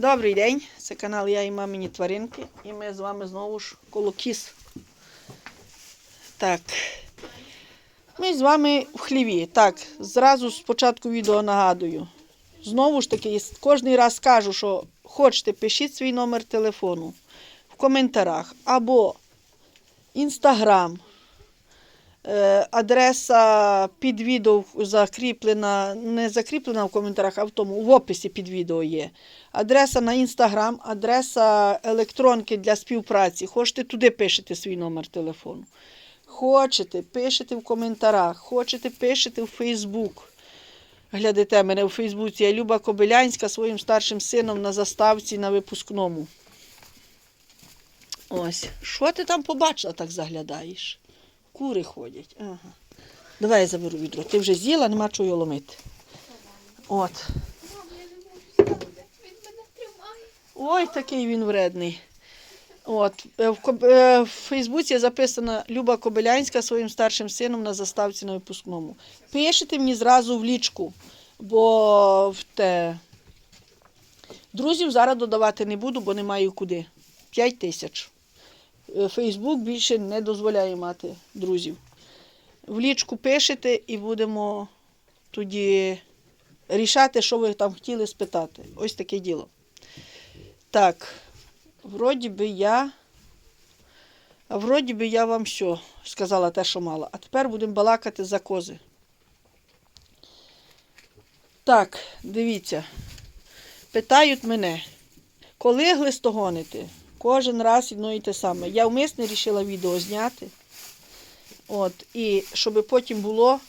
Добрий день, це канал Я і мамині тваринки. І ми з вами знову ж коло кіз. Так. Ми з вами в хліві. Так, зразу спочатку відео нагадую. Знову ж таки, кожен раз кажу, що хочете, пишіть свій номер телефону в коментарях або інстаграм. Е, Адреса під відео закріплена, не закріплена в коментарях, а в тому в описі під відео є. Адреса на інстаграм, адреса електронки для співпраці. Хочете туди пишете свій номер телефону. Хочете, пишете в коментарях, хочете, пишете в Фейсбук. Глядите мене у Фейсбуці. Я Люба Кобилянська своїм старшим сином на заставці на випускному. Ось. Що ти там побачила, так заглядаєш? Кури ходять. Ага. Давай я заберу відро. Ти вже з'їла, нема чого його ломити. От. Ой, такий він вредний. От, е, в, е, в Фейсбуці записана Люба Кобилянська своїм старшим сином на заставці на випускному. Пишете мені зразу в лічку, бо в те. Друзів зараз додавати не буду, бо не маю куди. 5 тисяч. Е, Фейсбук більше не дозволяє мати друзів. В лічку пишете і будемо тоді рішати, що ви там хотіли спитати. Ось таке діло. Так, вроді би я. А вроді би я вам що сказала те, що мала. А тепер будемо балакати за кози. Так, дивіться. Питають мене, коли глистогонити? Кожен раз одно і те саме. Я вмисне вирішила відео зняти. От, і щоб потім було,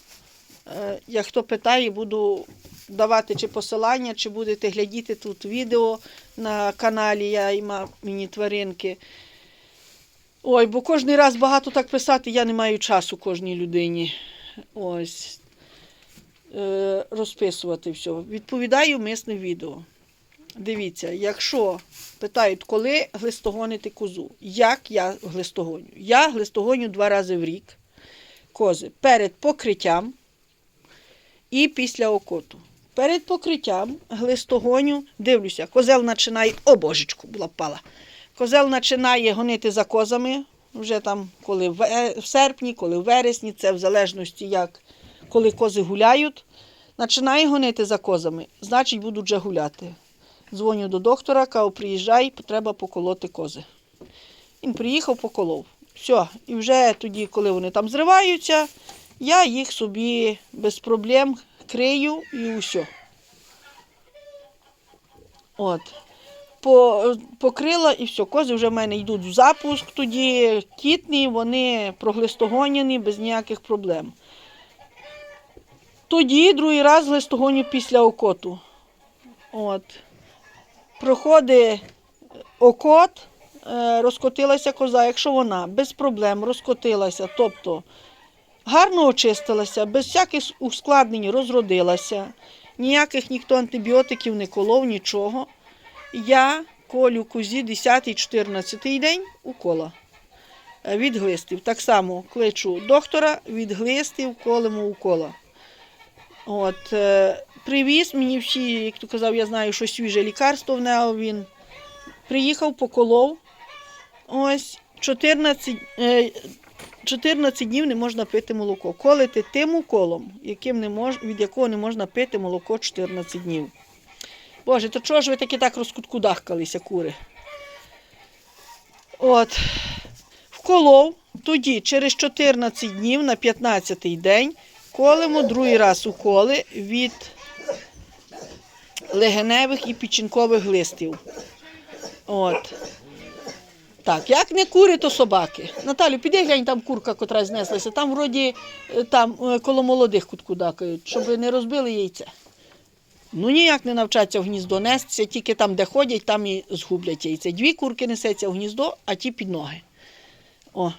е, як хто питає, буду давати чи посилання, чи будете глядіти тут відео на каналі Я і мамині тваринки. Ой, бо кожен раз багато так писати, я не маю часу кожній людині. Ось. Е, розписувати все. Відповідаю мисне відео. Дивіться, якщо питають, коли глистогонити козу, як я глистогоню? Я глистогоню два рази в рік кози перед покриттям і після окоту. Перед покриттям глистогоню, дивлюся, козел починає, о божечку, була пала. Козел починає гонити за козами, вже там, коли в е- в серпні, коли в вересні, це в залежності, як коли кози гуляють. Починає гонити за козами, значить будуть вже гуляти. Дзвоню до доктора, кажу, приїжджай, треба поколоти кози. Він приїхав, поколов. Все, і вже тоді, коли вони там зриваються, я їх собі без проблем крию і усе. От. По, покрила і все. Кози вже в мене йдуть в запуск тоді, кітні, вони проглистогоняні без ніяких проблем. Тоді другий раз глистогоню після окоту. От. Проходить окот, е, розкотилася коза, якщо вона без проблем розкотилася, тобто гарно очистилася, без всяких ускладнень розродилася, ніяких ніхто антибіотиків не колов, нічого. Я колю козі 10-14 день укола е, від глистів. Так само кличу доктора від глистів, колемо укола. От, е, привіз мені всі, як то казав, я знаю, що свіже лікарство в нього він. Приїхав, поколов. Ось 14, е, 14 днів не можна пити молоко. Колите тим уколом, яким не мож, від якого не можна пити молоко 14 днів. Боже, то чого ж ви таки так розкуткудахкалися, кури? От. Вколов, тоді через 14 днів на 15-й день колемо другий раз уколи від легеневих і печінкових глистів. От. Так, як не кури, то собаки. Наталю, піди глянь, там курка, котра знеслася. Там вроді е, там е, коло молодих куткудакають, щоб не розбили яйце. Ну ніяк не навчаться в гніздо нестися, тільки там, де ходять, там і згублять яйце. Дві курки несеться в гніздо, а ті під ноги. О.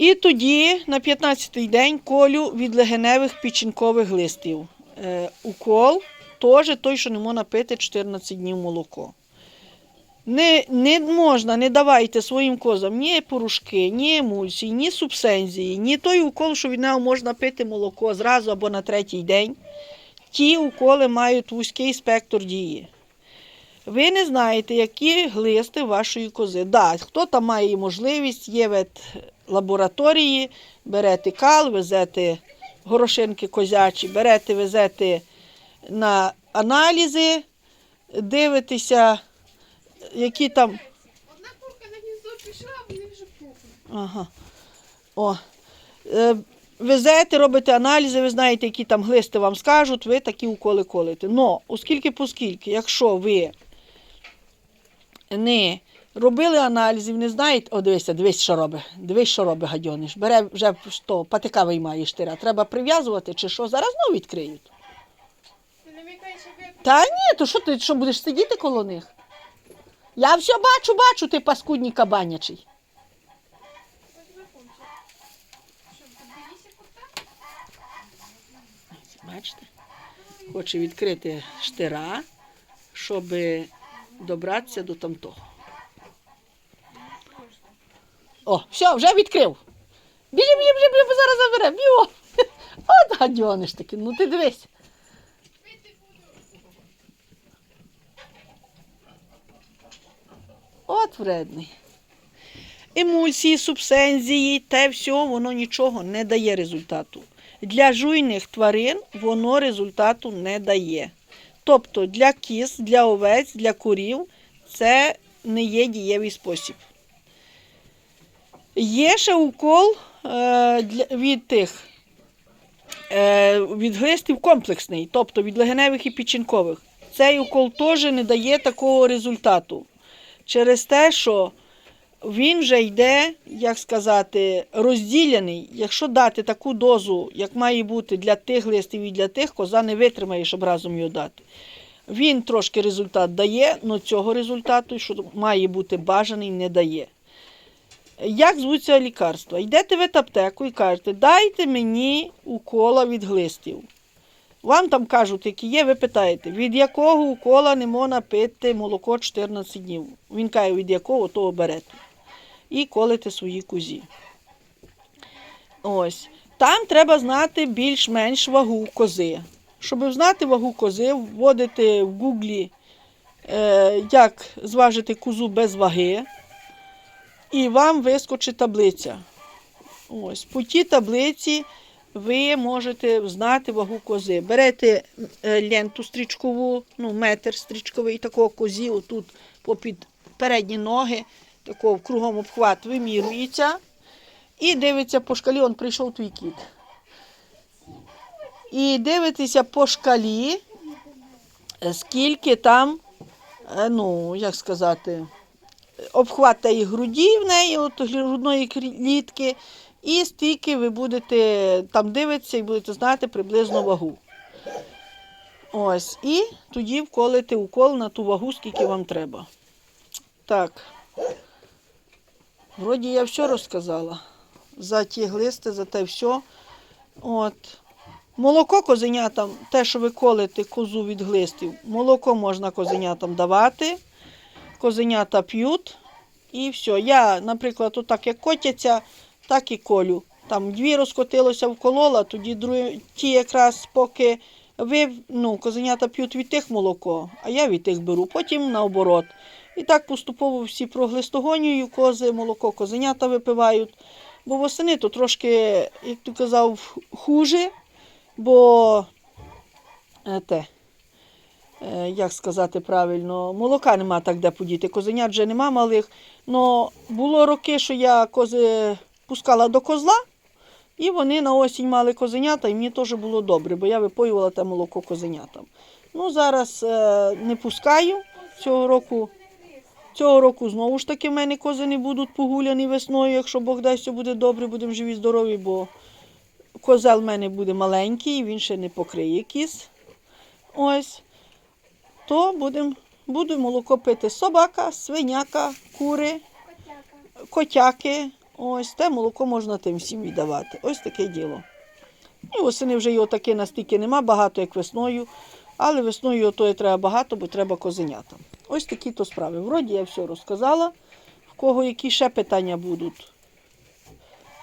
І тоді на 15-й день колю від легеневих печінкових глистів. Е, укол теж той, що не можна пити 14 днів молоко. Не, не можна, не давайте своїм козам ні порошки, ні емульсії, ні субсензії, ні той укол, що від нього можна пити молоко зразу або на третій день. ті уколи мають вузький спектр дії. Ви не знаєте, які глисти вашої кози. Да, хто там має можливість, є ветлабораторії, берете кал, везете горошинки козячі, берете, везете на аналізи, дивитеся, які там. Одна курка на гніздо пішла, а вони вже пухли. Ага. О. Е, везете, робите аналізи, ви знаєте, які там глисти вам скажуть, ви такі уколи колите. Но, оскільки поскільки, якщо ви не робили аналізів, не знаєте, о, дивися, дивись, що робить. Дивись, що робить гадьониш. Бере вже що, патика виймає штира. Треба прив'язувати чи що, зараз знову відкриють. Та ні, то що ти що будеш сидіти коло них? Я все бачу, бачу, ти паскудній кабанячий. Бачите? Хоче відкрити штира, щоб добратися до тамтого. О, все, вже відкрив. Біжи, біжи, біжи, біжи, зараз забере. Біо. От гадьониш таки, ну ти дивись. От вредний. Емульсії, субсензії, те все, воно нічого не дає результату. Для жуйних тварин воно результату не дає. Тобто для кіз, для овець, для курів це не є дієвий спосіб. Є ще укол е, від тих е, від глистів комплексний, тобто від легеневих і печінкових. Цей укол теж не дає такого результату. Через те, що він вже йде, як сказати, розділений. Якщо дати таку дозу, як має бути для тих листів і для тих, коза не витримає, щоб разом його дати. Він трошки результат дає, але цього результату, що має бути бажаний, не дає. Як звуться лікарства? Йдете ви в аптеку і кажете, дайте мені укола від глистів. Вам там кажуть, які є, ви питаєте, від якого укола не можна пити молоко 14 днів. Він каже, від якого того берете. І колите свої кузі. Ось. Там треба знати більш-менш вагу кози. Щоб знати вагу кози, вводите в гуглі, е, як зважити козу без ваги, і вам вискочить таблиця. Ось. По тій таблиці ви можете знати вагу кози. Берете е, ленту стрічкову, ну, метр стрічковий, такого козі, отут попід передні ноги, такого кругом обхват вимірюється. І дивиться по шкалі, он прийшов твій кіт. І дивитеся по шкалі, е, скільки там, е, ну, як сказати, обхват тієї груді в неї, от грудної клітки, і стільки ви будете там дивитися і будете знати приблизно вагу. Ось. І тоді вколите укол на ту вагу, скільки вам треба. Так. Вроді я все розказала. За ті глисти, за те все. От. Молоко козенятам, те, що ви колите козу від глистів, молоко можна козенятам давати. Козенята п'ють. І все. Я, наприклад, отак як котяться, так і колю. Там дві розкотилося, вколола, тоді другі, ті якраз поки ви, ну, козенята п'ють від тих молоко, а я від тих беру, потім наоборот. І так поступово всі проглистогонюю кози, молоко козенята випивають. Бо восени то трошки, як ти казав, хуже, бо е, те, як сказати правильно, молока нема так, де подіти. Козенят вже нема малих. Но було роки, що я кози пускала до козла, і вони на осінь мали козенята, і мені теж було добре, бо я випоювала те молоко козенятам. Ну, зараз е, не пускаю цього року. Цього року знову ж таки в мене кози не будуть погуляні весною, якщо Бог дасть, все буде добре, будемо живі, здорові, бо козел в мене буде маленький, він ще не покриє кіз. Ось. То будемо буду молоко пити собака, свиняка, кури, котяки. Ось те молоко можна тим всім віддавати. Ось таке діло. І восени вже його таке настільки нема, багато як весною. Але весною його тої треба багато, бо треба козенятам. Ось такі то справи. Вроді я все розказала. В кого які ще питання будуть.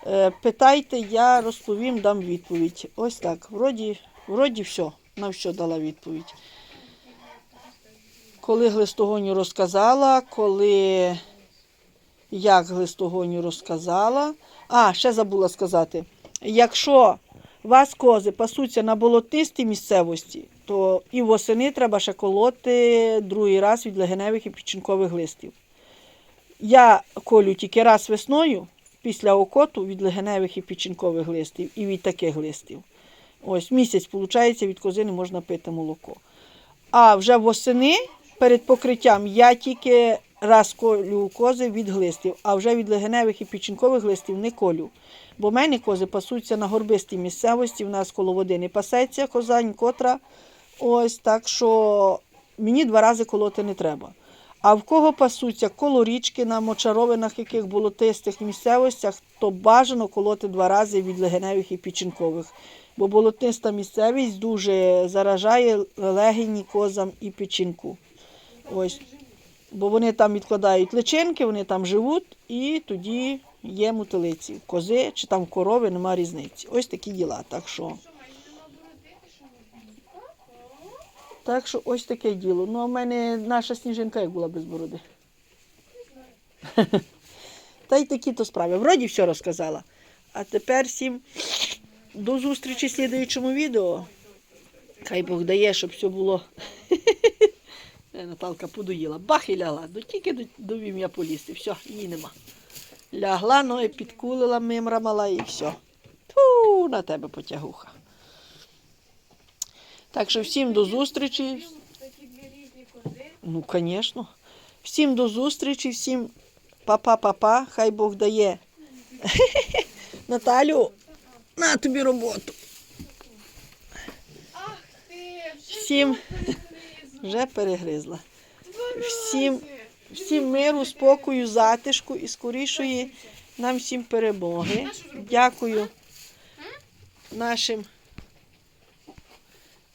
Е, Питайте, я розповім, дам відповідь. Ось так. Вроді, вроді все. на все дала відповідь. Коли глистогоню розказала, коли як глистогоню розказала. А, ще забула сказати. Якщо вас кози пасуться на болотистій місцевості, то і восени треба ще колоти другий раз від легеневих і печінкових листів. Я колю тільки раз весною після окоту від легеневих і печінкових листів і від таких листів. Ось місяць, виходить, від козини можна пити молоко. А вже восени перед покриттям я тільки раз колю кози від глистів, а вже від легеневих і печінкових листів не колю. Бо в мене кози пасуться на горбистій місцевості, в нас коло води не пасеться козань, котра. Ось так що мені два рази колоти не треба. А в кого пасуться коло річки на мочаровинах, яких болотистих місцевостях, то бажано колоти два рази від легеневих і печінкових. Бо болотиста місцевість дуже заражає легені козам і печінку. Ось. Бо вони там відкладають личинки, вони там живуть, і тоді є мутилиці. Кози чи там корови, нема різниці. Ось такі діла. Так що, так що ось таке діло. Ну, а в мене наша сніжинка як була без бороди. Та й такі то справи. Вроді все розказала. А тепер всім до зустрічі в слідуючому відео. Хай Бог дає, щоб все було. Е, Наталка подоїла. Бах і лягла. До тільки до- довів я полізти. Все, її нема. Лягла, ноги підкулила, мимра мала і все. Ту, на тебе потягуха. Так що всім до зустрічі. Ну, звісно. Всім до зустрічі, всім па-па-па-па, хай Бог дає. Наталю, на тобі роботу. Ах ти, Всім. Вже перегризла. Всім- Всім миру, спокою, затишку і скорішої нам всім перемоги. Дякую нашим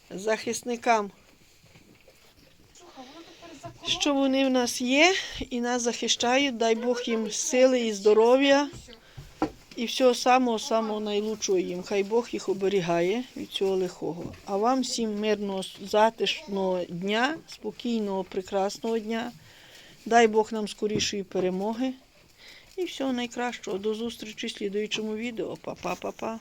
захисникам, що вони в нас є і нас захищають. Дай Бог їм сили і здоров'я. І всього самого самого найлучшого їм. Хай Бог їх оберігає від цього лихого. А вам всім мирного, затишного дня, спокійного, прекрасного дня. Дай Бог нам скорішої перемоги. І всього найкращого. До зустрічі в слідуючому відео. Па-па-па-па.